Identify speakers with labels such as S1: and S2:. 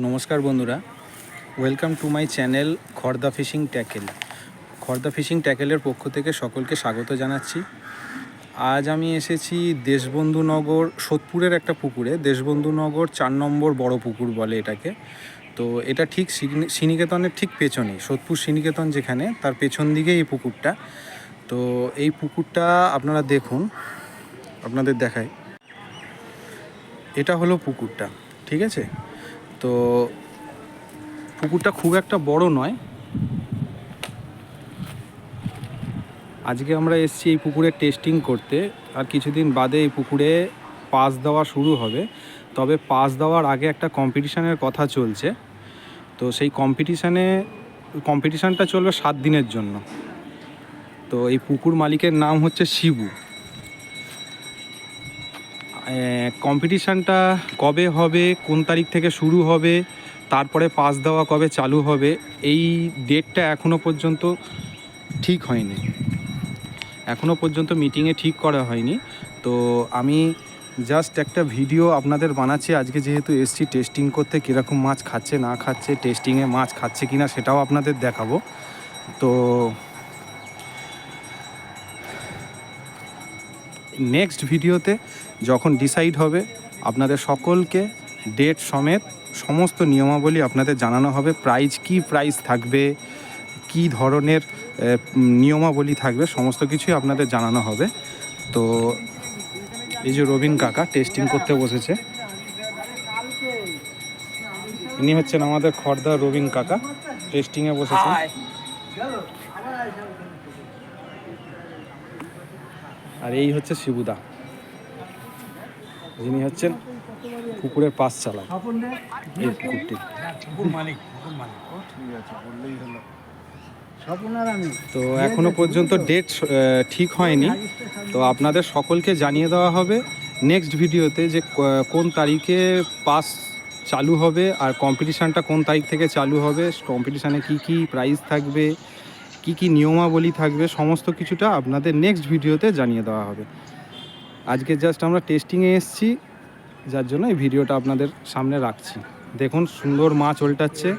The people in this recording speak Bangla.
S1: নমস্কার বন্ধুরা। Welcome to my channel Khorda fishing tackle. Khorda fishing ট্যাকেলের পক্ষ থেকে সকলকে স্বাগত জানাচ্ছি। আজ আমি এসেছি দেশবন্ধু নগর সোদপুরের একটা পুকুরে। দেশবন্ধু নগর চার নম্বর বড় পুকুর বলে এটাকে। তো এটা ঠিক শ্রীনিকেতনের ঠিক পেছনে সোদপুর শ্রীনিকেতন যেখানে, তার পেছন দিকে এই পুকুরটা। তো এই পুকুরটা আপনারা দেখুন, আপনাদের দেখায় এটা হলো পুকুরটা, ঠিক আছে? তো পুকুরটা খুব একটা বড় নয়। আজকে আমরা এসেছি এই পুকুরে টেস্টিং করতে। আর কিছুদিন বাদে এই পুকুরে পাস দেওয়া শুরু হবে। তবে পাস দেওয়ার আগে একটা কম্পিটিশানের কথা চলছে। তো সেই কম্পিটিশানে কম্পিটিশানটা চলবে সাত দিনের জন্য। তো এই পুকুর মালিকের নাম হচ্ছে শিবু। কম্পিটিশানটা কবে হবে, কোন তারিখ থেকে শুরু হবে, তারপরে পাস দেওয়া কবে চালু হবে, এই ডেটটা এখনও পর্যন্ত ঠিক হয়নি। এখনও পর্যন্ত মিটিংয়ে ঠিক করা হয়নি। তো আমি জাস্ট একটা ভিডিও আপনাদের বানাচ্ছি। আজকে যেহেতু এসছি টেস্টিং করতে, কীরকম মাছ খাচ্ছে, না খাচ্ছে টেস্টিংয়ে মাছ খাচ্ছে কি না সেটাও আপনাদের দেখাবো। তো নেক্সট ভিডিওতে যখন ডিসাইড হবে, আপনাদের সকলকে ডেট সমেত সমস্ত নিয়মাবলী আপনাদের জানানো হবে প্রাইজ কি প্রাইজ থাকবে, কি ধরনের নিয়মাবলী থাকবে, সমস্ত কিছুই আপনাদের জানানো হবে। তো এই যে রবিন কাকা টেস্টিং করতে বসেছে। ইনি হচ্ছেন আমাদের খর্দা রবিন কাকা টেস্টিংয়ে বসেছেন। আর এই হচ্ছে শিবুদা। যিনি হচ্ছেন কুকুরের পাশ এই পুকুরটি। তো এখনও পর্যন্ত ডেট ঠিক হয়নি। তো আপনাদের সকলকে জানিয়ে দেওয়া হবে নেক্সট ভিডিওতে যে কোন তারিখে পাস চালু হবে আর কম্পিটিশানটা কোন তারিখ থেকে চালু হবে কম্পিটিশানে কি কি প্রাইজ থাকবে কি কি নিয়মাবলী থাকবে, সমস্ত কিছুটা আপনাদের নেক্সট ভিডিওতে জানিয়ে দেওয়া হবে। আজকে জাস্ট আমরা টেস্টিংয়ে এসছি, যার জন্য এই ভিডিওটা আপনাদের সামনে রাখছি। দেখুন, সুন্দর মাছ ওল্টাচ্ছে